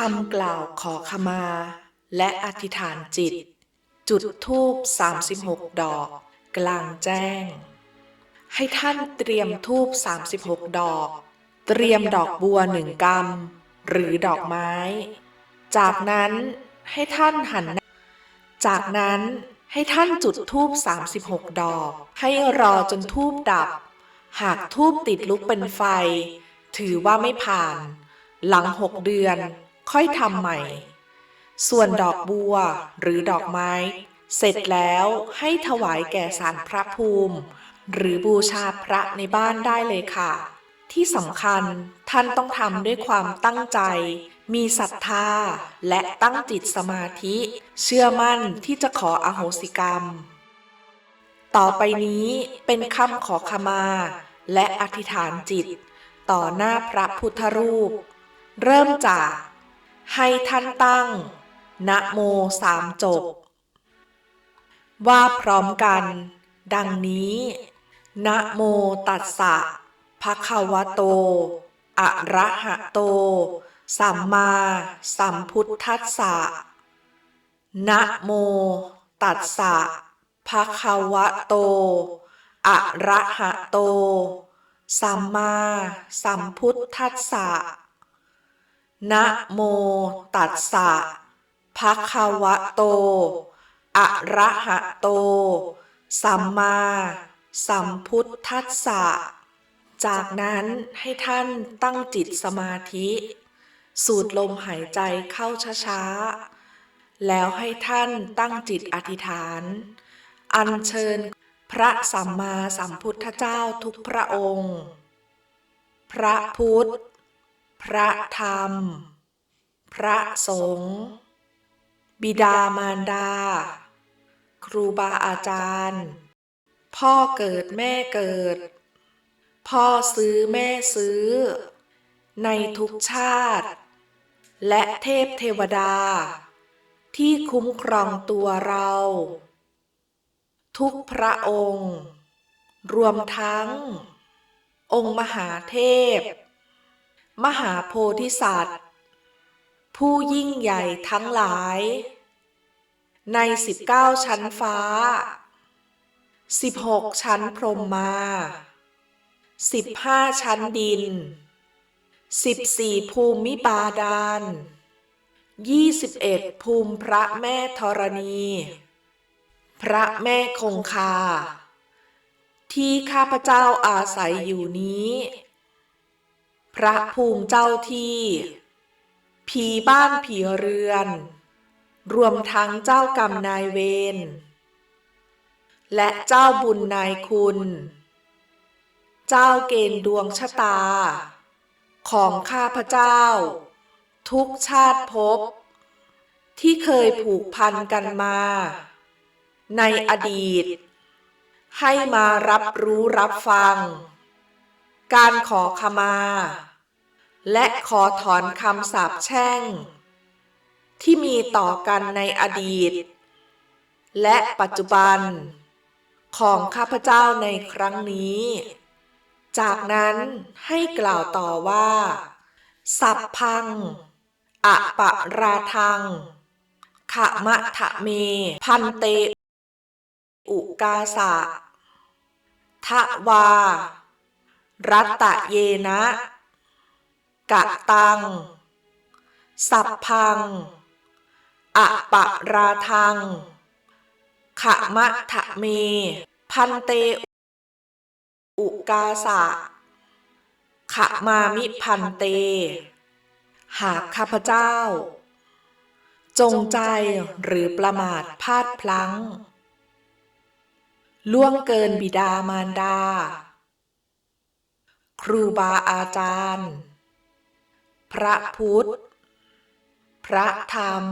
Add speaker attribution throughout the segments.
Speaker 1: คำกล่าวขอขมา และอธิษฐานจิต จุดธูป 36 ดอก กลางแจ้ง ให้ท่านเตรียมธูป 36 ดอก เตรียมดอกบัวหนึ่งกำหรือดอกไม้ จากนั้นให้ท่านหัน จากนั้นให้ท่านจุดธูป 36 ดอก ให้รอจนธูปดับ หากธูปติดลุกเป็นไฟ ถือว่าไม่ผ่าน หลังหกเดือน ค่อยทำใหม่ ส่วนดอกบัวหรือดอกไม้ เสร็จแล้วให้ถวายแก่สารพระภูมิ หรือบูชาพระในบ้านได้เลยค่ะ ที่สำคัญท่านต้องทำด้วยความตั้งใจ มีศรัทธา และตั้งจิตสมาธิ เชื่อมั่นที่จะขออโหสิกรรม ต่อไปนี้เป็นคำขอขมา และอธิษฐานจิต ต่อหน้าพระพุทธรูป เริ่มจาก ให้ท่านตั้ง นะโมสามจบ ว่าพร้อมกัน ดังนี้ นะโมตัสสะภะคะวะโต อะระหะโต สัมมาสัมพุทธัสสะ นะโม ตัสสะภะคะวะโต อะระหะโต สัมมาสัมพุทธัสสะ นะโมตัสสะภะคะวะโต อะระหะโต สัมมาสัมพุทธัสสะ จากนั้นให้ท่านตั้งจิตสมาธิ สูดลมหายใจเข้าช้าๆ แล้วให้ท่านตั้งจิตอธิษฐาน อัญเชิญพระสัมมาสัมพุทธเจ้าทุกพระองค์ พระพุทธ พระธรรม พระสงฆ์บิดามารดา ครูบาอาจารย์ พ่อเกิดแม่เกิด พ่อซื้อแม่ซื้อ ในทุกชาติ และเทพเทวดา ที่คุ้มครองตัวเรา ทุกพระองค์ รวมทั้ง องค์มหาเทพ มหาโพธิสัตว์ ผู้ยิ่งใหญ่ทั้งหลาย ใน 19 ชั้นฟ้า 16 ชั้นพรหมมา 15 ชั้นดิน 14 ภูมิบาดาล 21 ภูมิพระแม่ธรณี พระแม่คงคา ที่ข้าพเจ้าอาศัยอยู่นี้ พระภูมิเจ้าที่ ผีบ้านผีเรือน รวมทั้งเจ้ากรรมนายเวรและเจ้าบุญนายคุณ เจ้าเกณฑ์ดวงชะตา ของข้าพเจ้า ทุกชาติภพที่เคยผูกพันกันมา ในอดีต ให้มารับรู้รับฟัง การขอขมา และขอถอนคำสาปแช่ง ที่มีต่อกันในอดีต และปัจจุบัน ของข้าพเจ้าในครั้งนี้ จากนั้นให้กล่าวต่อว่า สัพพังอะปะราทังขะมะทะเม พันเต อุกาสะทะวา รัตตะเยนะ กะตัง สัพพังอะปะราทัง ขะมะทะเม พันเต อุกาสะ ขะมามิพันเต หากข้าพเจ้า จงใจหรือประมาทพลาดพลั้ง ล่วงเกินบิดามารดา ครูบาอาจารย์ พระพุทธ พระธรรม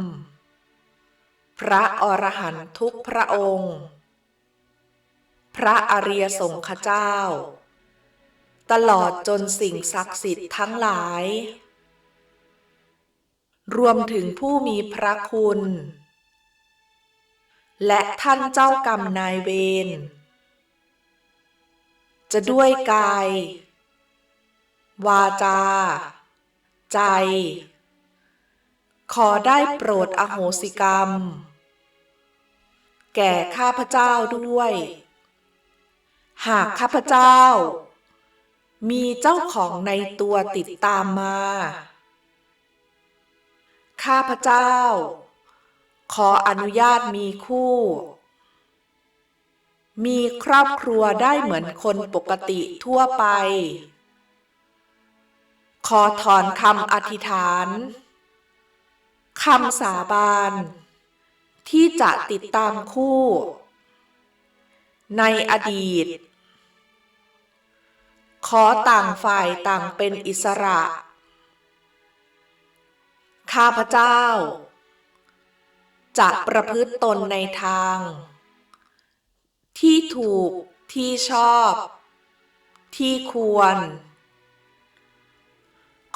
Speaker 1: พระอรหันตุกพระองค์ พระอริยสงฆ์เจ้า ตลอดจนสิ่งศักดิ์สิทธิ์ทั้งหลาย รวมถึงผู้มีพระคุณ และท่านเจ้ากรรมนายเวรจะด้วยกาย วาจา ใจ ขอได้โปรดอโหสิกรรม แก่ข้าพเจ้าด้วย หากข้าพเจ้า มีเจ้าของในตัวติดตามมา ข้าพเจ้า ขออนุญาตมีคู่มีครอบครัวได้เหมือนคนปกติทั่วไป ขอถอนคำอธิษฐานคำสาบาน ที่จะติดตามคู่ ในอดีต ขอต่างฝ่ายต่างเป็นอิสระ ข้าพเจ้า จะประพฤติตนในทาง ที่ถูกที่ชอบ ที่ควร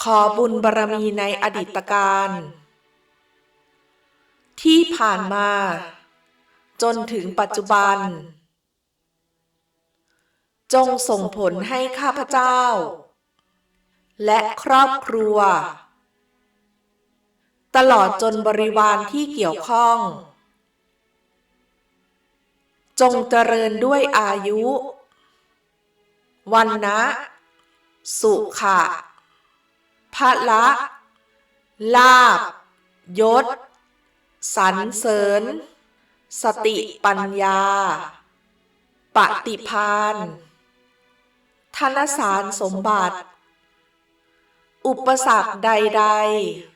Speaker 1: ขอบุญบารมีในอดีตการ ที่ผ่านมา จนถึงปัจจุบัน จงส่งผลให้ข้าพเจ้า และครอบครัว ตลอดจนบริวารที่เกี่ยวข้อง จงเจริญด้วยอายุ วันนะ สุขะ พระละ ลาบ ยศ สรรเสริญ สติปัญญา ปฏิพานธนสารสมบัติ อุปสรรคใด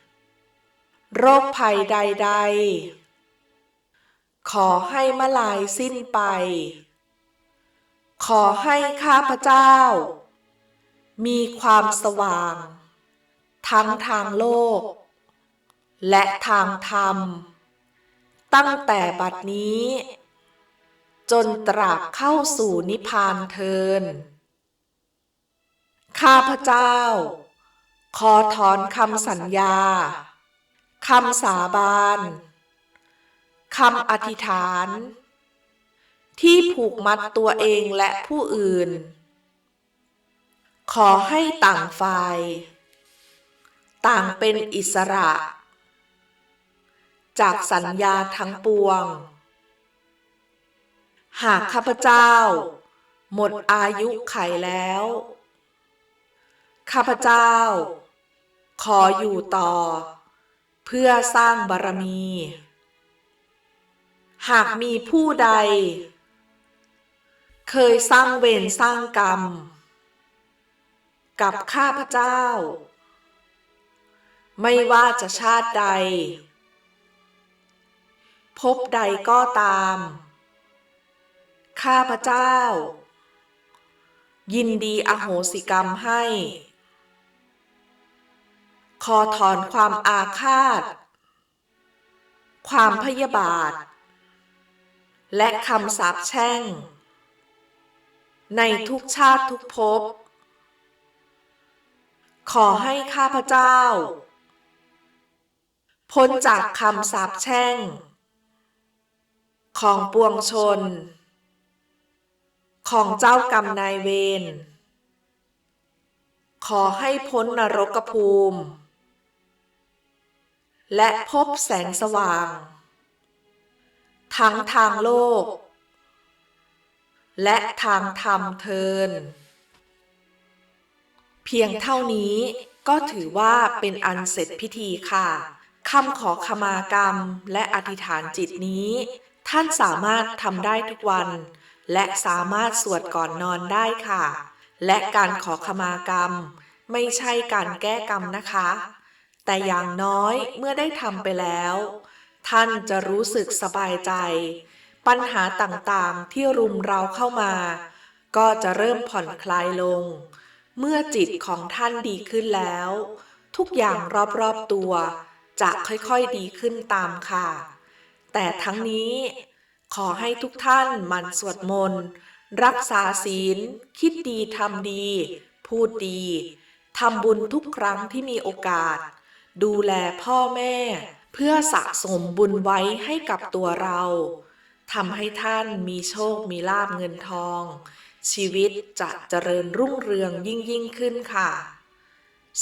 Speaker 1: ๆ โรคภัยใด ๆ ขอให้มลายสิ้นไป ขอให้ข้าพเจ้า มีความสว่าง ทั้งทางโลก และทางธรรม ตั้งแต่บัดนี้ จนตราบเข้าสู่นิพพานเทิน ข้าพเจ้า ขอถอนคำสัญญาคำสาบานคำอธิษฐาน ที่ผูกมัดตัวเองและผู้อื่น ขอให้ต่างฝ่าย ต่างเป็นอิสระ จากสัญญาทั้งปวง หากข้าพเจ้า หมดอายุไขแล้ว ข้าพเจ้า ขออยู่ต่อ เพื่อสร้างบารมี หากมีผู้ใด เคยสร้างเวรสร้างกรรม กับข้าพเจ้า ไม่ว่าจะชาติใด พบใดก็ตาม ข้าพเจ้า ยินดีอโหสิกรรมให้ ขอถอนความอาฆาต ความพยาบาท และคำสาปแช่ง ในทุกชาติทุกภพขอให้ข้าพเจ้า พ้นจากคำสาปแช่ง ของปวงชน ของเจ้ากรรมนายเวร ขอให้พ้นนรกภูมิ และพบแสงสว่าง ทั้งทางโลก และทางธรรมเทิน เพียงเท่านี้ก็ถือว่าเป็นอันเสร็จพิธีค่ะ คำขอขมากรรมและอธิษฐานจิตนี้ ท่านสามารถทำได้ทุกวัน และสามารถสวดก่อนนอนได้ค่ะ และการขอขมากรรม ไม่ใช่การแก้กรรมนะคะ แต่อย่างน้อยเมื่อได้ทำไปแล้ว ท่านจะรู้สึกสบายใจ ปัญหาต่างๆที่รุมเราเข้ามา ก็จะเริ่มผ่อนคลายลง เมื่อจิตของท่านดีขึ้นแล้ว ทุกอย่างรอบๆตัว จะค่อยๆดีขึ้นตามค่ะ แต่ทั้งนี้ขอให้ทุกท่านมันสวดมนต์ รักษาศีล คิดดีทำดี พูดดีทำบุญทุกครั้งที่มีโอกาส ดูแลพ่อแม่ เพื่อสะสมบุญไว้ให้กับตัวเราทำให้ท่านมีโชคมีลาบเงินทอง ชีวิตจะเจริญรุ่งเรืองยิ่งยิ่งขึ้นค่ะ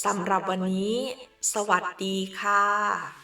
Speaker 1: สำหรับวันนี้ สวัสดีค่ะ